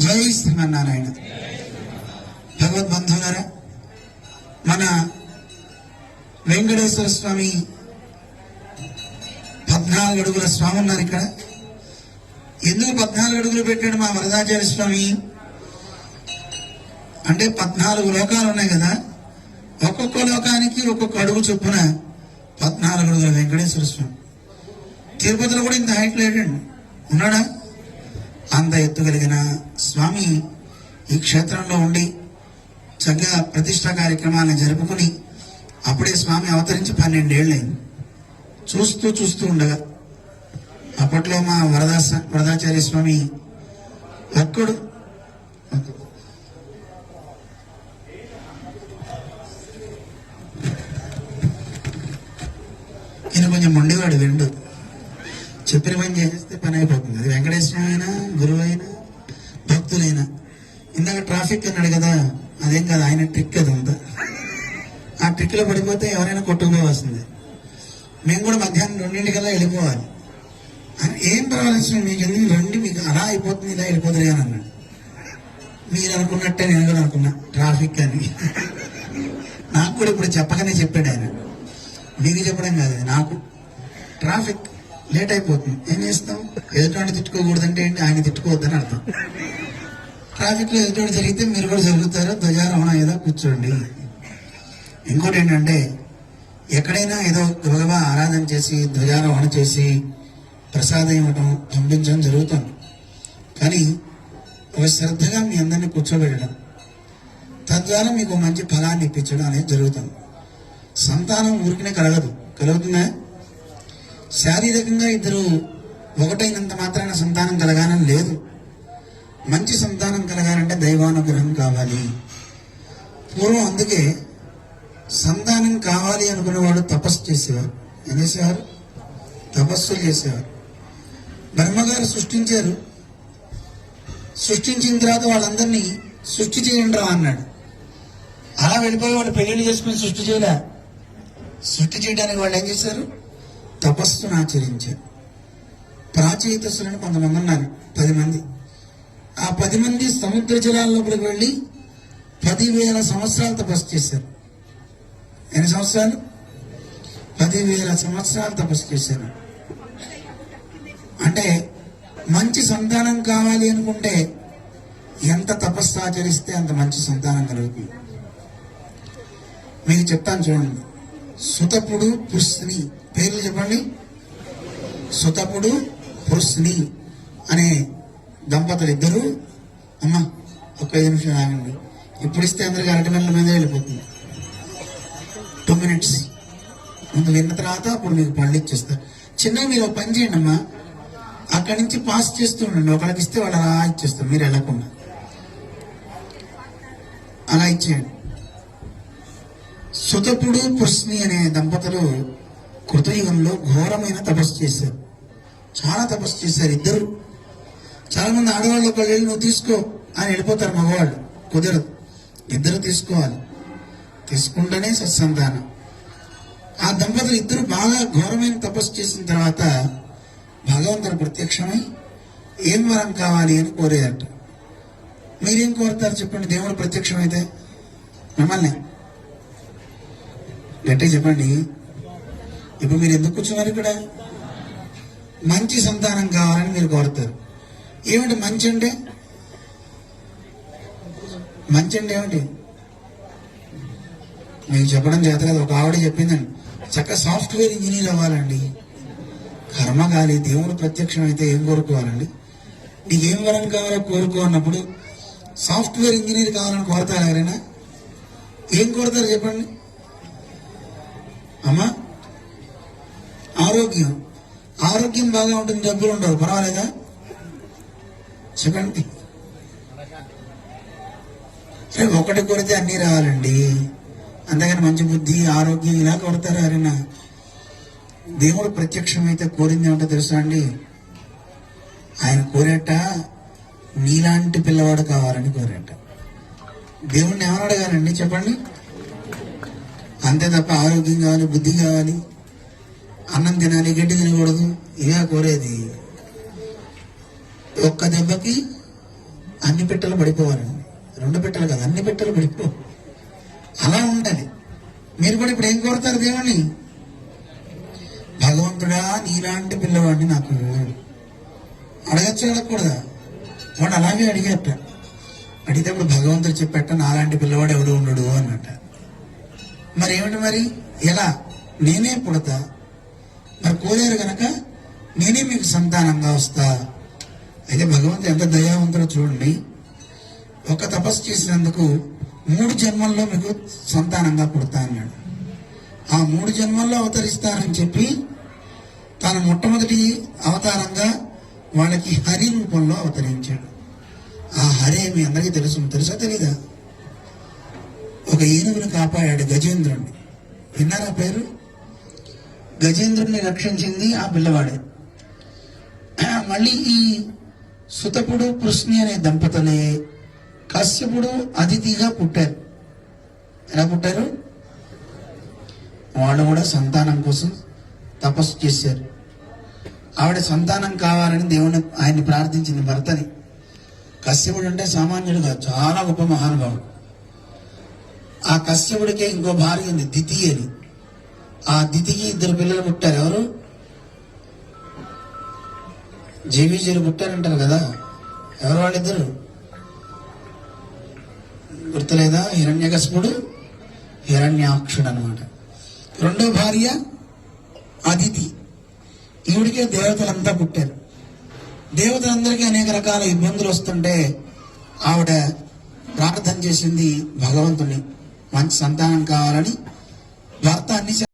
జై శ్రీమన్నారాయణ. భగవద్బంధువులరా మన వెంకటేశ్వర స్వామి పద్నాలుగు అడుగుల స్వామి ఉన్నారు ఇక్కడ. ఎందుకు పద్నాలుగు అడుగులు పెట్టాడు మా వరదాచార్య స్వామి? అంటే పద్నాలుగు లోకాలు ఉన్నాయి కదా. ఒక్కొక్క లోకానికి ఒక్కొక్క అడుగు చొప్పున పద్నాలుగు అడుగుల వెంకటేశ్వర స్వామి. తిరుపతిలో కూడా ఇంత హైట్ లేడండి. ఉన్నాడా? అంత ఎత్తు కలిగిన స్వామి ఈ క్షేత్రంలో ఉండి చక్కగా ప్రతిష్ట కార్యక్రమాలను జరుపుకుని అప్పుడే స్వామి అవతరించి పన్నెండేళ్ళైంది చూస్తూ చూస్తూ ఉండగా అప్పట్లో మా వరదాస వరదాచార్య స్వామి అక్కడు ఈయన కొంచెం మొండివాడు విండు. చెప్పిన పని చేస్తే పని అయిపోతుంది. అది వెంకటేశ్వరం అయినా గురువు అయినా భక్తులైనా. ఇందాక ట్రాఫిక్ అన్నాడు కదా అదేం కాదు ఆయన ట్రిక్ అదంతా. ఆ ట్రిక్లో పడిపోతే ఎవరైనా కొట్టుకుపోవాల్సిందే మేము కూడా మధ్యాహ్నం రెండింటికల్లా వెళ్ళిపోవాలి. అని ఏం పర్వాలేదు మీకు ఎందుకు రండి మీకు అలా అయిపోతుంది ఇలా వెళ్ళిపోతుంది అని అన్నాడు. మీరు అనుకున్నట్టే నేను కూడా అనుకున్నా ట్రాఫిక్ అని. నాకు కూడా ఇప్పుడు చెప్పకనే చెప్పాడు ఆయన. మీకు చెప్పడం కాదు నాకు. ట్రాఫిక్. లేట్ అయిపోతుంది. ఏం చేస్తాం ఎదుటి తిట్టుకోకూడదంటే ఏంటి? ఆయన తిట్టుకోవద్దని అర్థం. ట్రాఫిక్లో ఎదుటి జరిగితే మీరు కూడా జరుగుతారు? ధ్వజారోహణ ఏదో కూర్చోండి. ఇంకోటి ఏంటంటే ఎక్కడైనా ఏదో గబగబా ఆరాధన చేసి ధ్వజారోహణ చేసి ప్రసాదం ఇవ్వటం పంపించడం జరుగుతుంది. కానీ ఒక శ్రద్ధగా మీ అందరినీ కూర్చోబెట్టడం తద్వారా మీకు మంచి ఫలాన్ని ఇప్పించడం అనేది జరుగుతుంది. సంతానం ఊరికనే కలగదు. కలుగుతుందా? శారీరకంగా ఇద్దరు ఒకటైనంత మాత్రాన సంతానం కలగాలని లేదు. మంచి సంతానం కలగాలంటే దైవానుగ్రహం కావాలి. పూర్వం అందుకే సంతానం కావాలి అనుకునేవాడు తపస్సు చేసేవారు. ఏం చేసేవారు తపస్సులు చేసేవారు. బ్రహ్మగారు సృష్టించారు. సృష్టించిన తర్వాత వాళ్ళందరినీ సృష్టి చేయండి రా అన్నాడు. అలా వెళ్ళిపోయి వాళ్ళు పెళ్ళిళ్ళు చేసుకుని సృష్టి చేయలే. సృష్టి చేయడానికి వాళ్ళు ఏం చేశారు? తపస్సును ఆచరించారు. ప్రాచీతసులని కొంతమంది ఉన్నారు పది మంది. ఆ పది మంది సముద్ర జలాల లోపలికి వెళ్ళి పదివేల సంవత్సరాలు తపస్సు చేశారు. ఎన్ని సంవత్సరాలు? పదివేల సంవత్సరాలు తపస్సు చేశారు. అంటే మంచి సంతానం కావాలి అనుకుంటే ఎంత తపస్సు ఆచరిస్తే అంత మంచి సంతానం కలుగుతుంది. మీకు చెప్తాను చూడండి. సుతపుడు పుష్ని పేర్లు చెప్పండి. సుతపుడు హుస్ని అనే దంపతులు ఇద్దరు. అమ్మా ఒక ఐదు నిమిషం ఆగండి. ఇప్పుడు ఇస్తే అందరికి అరటి నెలల మీద వెళ్ళిపోతుంది. టూ మినిట్స్ ముందు విన్న తర్వాత అప్పుడు మీకు పళ్ళు ఇచ్చేస్తారు చిన్నగా మీరు ఒక పని చేయండి అమ్మా. అక్కడి నుంచి పాస్ చేస్తూ ఉండండి. ఒకళ్ళకి ఇస్తే వాళ్ళు అలా ఇచ్చేస్తారు. మీరు వెళ్ళకుండా. అలా ఇచ్చేయండి. సుతపుడు పుష్ని అనే దంపతులు కృతయుగంలో ఘోరమైన తపస్సు చేశారు. చాలా తపస్సు చేశారు ఇద్దరు. చాలా మంది ఆడవాళ్ళు ఒకళ్ళు వెళ్ళి నువ్వు తీసుకో అని వెళ్ళిపోతారు మగవాళ్ళు. కుదరదు. ఇద్దరు తీసుకోవాలి. తీసుకుంటేనే సత్సంతానం. ఆ దంపతులు ఇద్దరు బాగా ఘోరమైన తపస్సు చేసిన తర్వాత భగవంతుడు ప్రత్యక్షమై ఏం వరం కావాలి అని కోరేదట. మీరేం కోరుతారు చెప్పండి. దేవుడు ప్రత్యక్షమైతే. మిమ్మల్ని. గట్టిగా చెప్పండి. ఇప్పుడు మీరు ఎందుకు కూర్చున్నారు ఇక్కడ? మంచి సంతానం కావాలని మీరు కోరుతారు. ఏమిటి మంచి అంటే? మంచి అంటే ఏమిటి? నేను చెప్పడం చేత కదా ఒక ఆవిడ చెప్పిందండి చక్క సాఫ్ట్వేర్ ఇంజనీర్ అవ్వాలండి. కర్మ కాలి దేవుడు ప్రత్యక్షం అయితే ఏం కోరుకోవాలండి? నీకు ఏం వరం కావాలో కోరుకో అన్నప్పుడు సాఫ్ట్వేర్ ఇంజనీర్ కావాలని కోరతారు ఎవరైనా? ఏం కోరతారు చెప్పండి. అమ్మా ఆరోగ్యం. ఆరోగ్యం బాగా ఉంటుంది డబ్బులు ఉండవు. పర్వాలేదా? చెప్పండి. ఒకటి కొడితే అన్నీ రావాలండి. అంతేగాని మంచి బుద్ధి ఆరోగ్యం ఇలా కొడతారు ఎవరైనా? దేవుడు ప్రత్యక్షమైతే కోరింది ఏమిటో తెలుసా అండి? ఆయన కోరేట నీలాంటి పిల్లవాడు కావాలని కోరేట. దేవుణ్ణి ఏమని అడగాలండి? చెప్పండి. అంతే తప్ప ఆరోగ్యం కావాలి బుద్ధి కావాలి. అన్నం తినాలి గడ్డి తినకూడదు ఇవే కోరేది. ఒక్క దెబ్బకి అన్ని పిట్టలు పడిపోవాలి. రెండు పిట్టలు కాదు అన్ని పిట్టలు పడిపో. అలా ఉండాలి. మీరు కూడా ఇప్పుడు ఏం కోరుతారు దేవుని భగవంతుడా నీలాంటి పిల్లవాడిని నాకు అడగచ్చు అడగకూడదా? వాడు అలాగే అడిగేట. అడిగితే ఇప్పుడు భగవంతుడు చెప్పేట నాలాంటి పిల్లవాడు ఎవడు ఉండడు అన్నట్ట. మరి ఏమిటి మరి? ఎలా? నేనే పుడతా? మరి కోరారు కనుక నేనే మీకు సంతానంగా వస్తా. అయితే భగవంతుడు ఎంత దయావంతుడో చూడండి. ఒక తపస్సు చేసినందుకు మూడు జన్మల్లో మీకు సంతానంగా పుడతా అన్నాడు. ఆ మూడు జన్మల్లో అవతరిస్తానని చెప్పి తన మొట్టమొదటి అవతారంగా వాళ్ళకి హరి రూపంలో అవతరించాడు. ఆ హరే మీ అందరికీ తెలుసు. తెలుసా తెలీదా? ఒక ఏనుగును కాపాడాడు గజేంద్రుణ్ణి విన్నారా పేరు? గజేంద్రుణ్ణి రక్షించింది ఆ పిల్లవాడే. మళ్ళీ ఈ సుతపుడు కృష్ణి అనే దంపతులే కశ్యపుడు అతిథిగా పుట్టారు. ఎలా పుట్టారు? వాళ్ళు కూడా సంతానం కోసం తపస్సు చేశారు. ఆవిడ సంతానం కావాలని దేవుని ఆయన్ని ప్రార్థించింది భర్తని. కశ్యపుడు అంటే సామాన్యుడుగా చాలా గొప్ప మహానుభావుడు. ఆ కశ్యపుడికే ఇంకో భార్య ఉంది ద్వితీయని అని ఆ దితికి ఇద్దరు పిల్లలు పుట్టారు. ఎవరు? జేబీజీలు పుట్టారంటారు కదా. ఎవరు వాళ్ళిద్దరు? గుర్తులేదా? హిరణ్యకస్ముడు హిరణ్యాక్షుడు అనమాట రెండో భార్య అదితి. ఈవిడికే దేవతలంతా పుట్టారు. దేవతలందరికీ అనేక రకాల ఇబ్బందులు వస్తుంటే ఆవిడ ప్రార్థన చేసింది భగవంతుని మంచి సంతానం కావాలని భర్త అన్ని